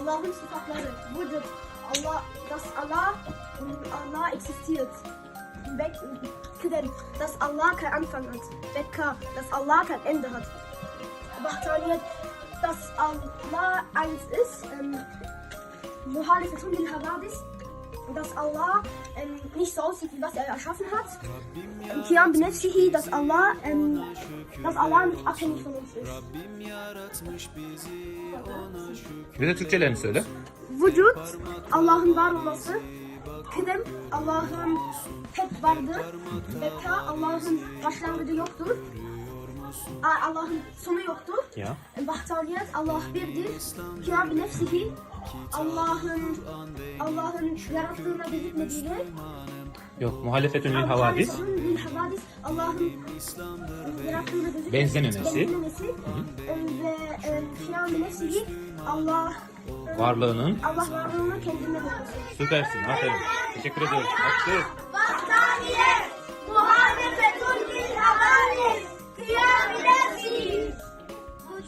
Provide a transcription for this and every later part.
Allah'ın sıfatları. Vücut. Allah, das Allah, Allah existiert. Kidem, dass Allah kein Anfang hat. Weka, dass Allah kein Ende hat. Wahdaniyet, dass Allah eins ist. Ähm, Muhalefetun lil Havadis, dass Allah ähm, nicht so aussieht, wie was er erschaffen hat. Kiyam binefsihi, dass Allah, ähm, dass Allah nicht abhängig von uns ist. Bir de Türkçelerini söyle. Vücut, Allah'ın var olması. Kıdem, Allah'ın hep vardır. Beka, Allah'ın başlangıcı yoktur. Allah'ın sonu yoktur. Ya. Vahdaniyet, Allah birdir. Kiyam nefsihi, Allah'ın Allah'ın yarattığına gözükmediğini. Yok. Muhalefetün lil havadis. Muhalefetun lil havadis, Allah'ın yarattığına gözükmediğini. Benzememesi. Benzememesi. Ve e, nefsihi, Allah Varlığının. Allah varlığını kendine bulması. Süpersin. Aferin. Teşekkür ediyoruz. Alkışlıyoruz. Vahdaniyet, muhalefetun lil havadis, kıyam.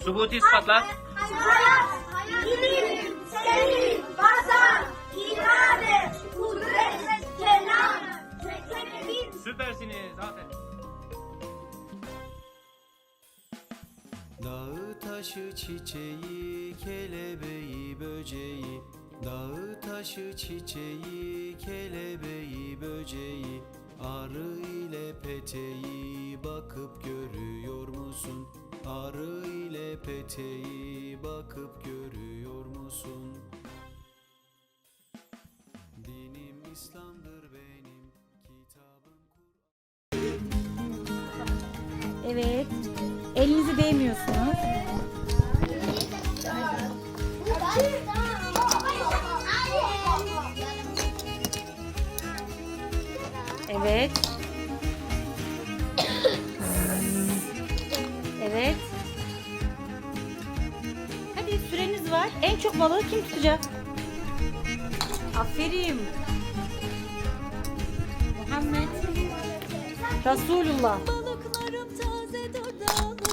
Subuti ispatlar. Hayat, ilim, selim, Süpersiniz. Aferin. Dağı taşı çiçeği, kelebeği böceği Dağı taşı çiçeği, kelebeği böceği Arı ile peteği bakıp görüyor musun? Arı ile peteği bakıp İslam'dır benim, kitabım. Evet. Elinizi değmiyorsunuz. Evet. Evet. Hadi süreniz var. En çok balığı kim tutacak? Aferin. Muhammed. Resulullah.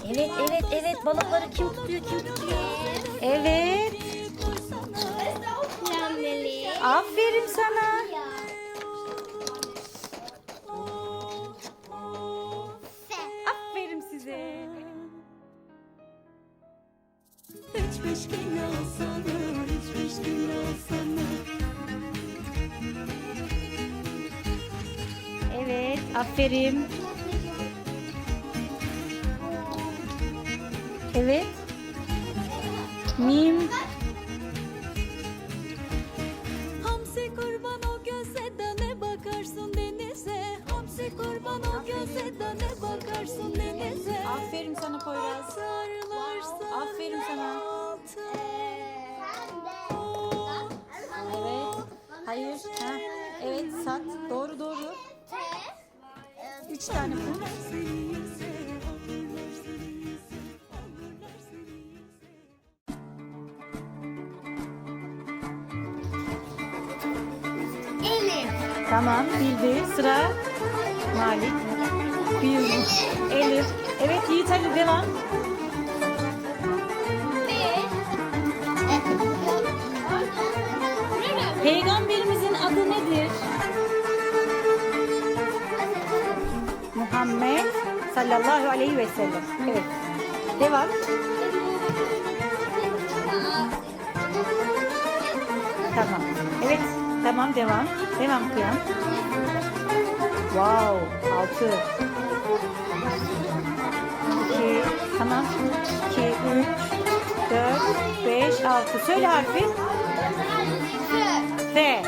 Evet, evet, evet. Balıkları kim tutuyor, kim tutuyor? Evet. Aferin sana. Aferin size. Üç beş gün olsana, üç beş gün olsana. Aferin. Evet. Mim. Hamsi kurban o göze de ne bakarsın denize. Hamsi kurban o göze de ne bakarsın denize. Aferin sana Poyraz. Sarılarsa Aferin sana. Üç tane bu. Tamam bildi. Sıra Malik. Bir. Elif. Evet Yiğit hadi devam. Peygamberimizin Muhammed sallallahu aleyhi ve sellem. Evet. Devam. Tamam. Evet. Tamam devam. Devam kıyam. Wow. Altı. İki. Tamam. İki, üç, dört, beş, altı. Söyle harfi. F.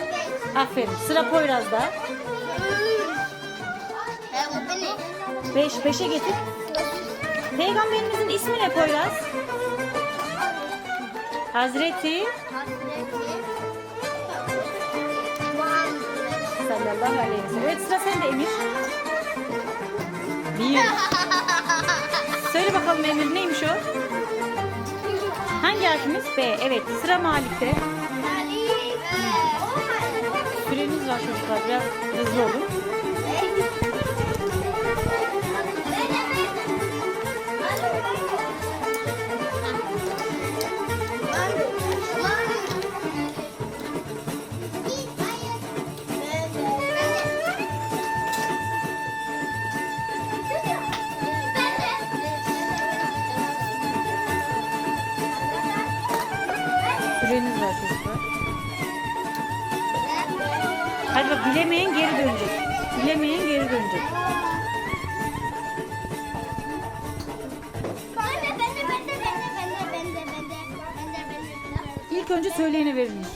Aferin. Sıra Poyraz'da. Beş. Beşe getir. Peygamberimizin ismi ne Poyraz? Hazreti sallallahu aleyhi ve sellem. Evet sıra sende Emir. Bir. Söyle bakalım Emir neymiş o? Hangi harfimiz? B. Evet sıra Malik'te. Süreniz var çocuklar biraz hızlı olun. Haberiniz var çocuklar. Hadi bak bilemeyen geri dönecek. Bilemeyen geri dönecek. İlk önce söyleyene verilmiş.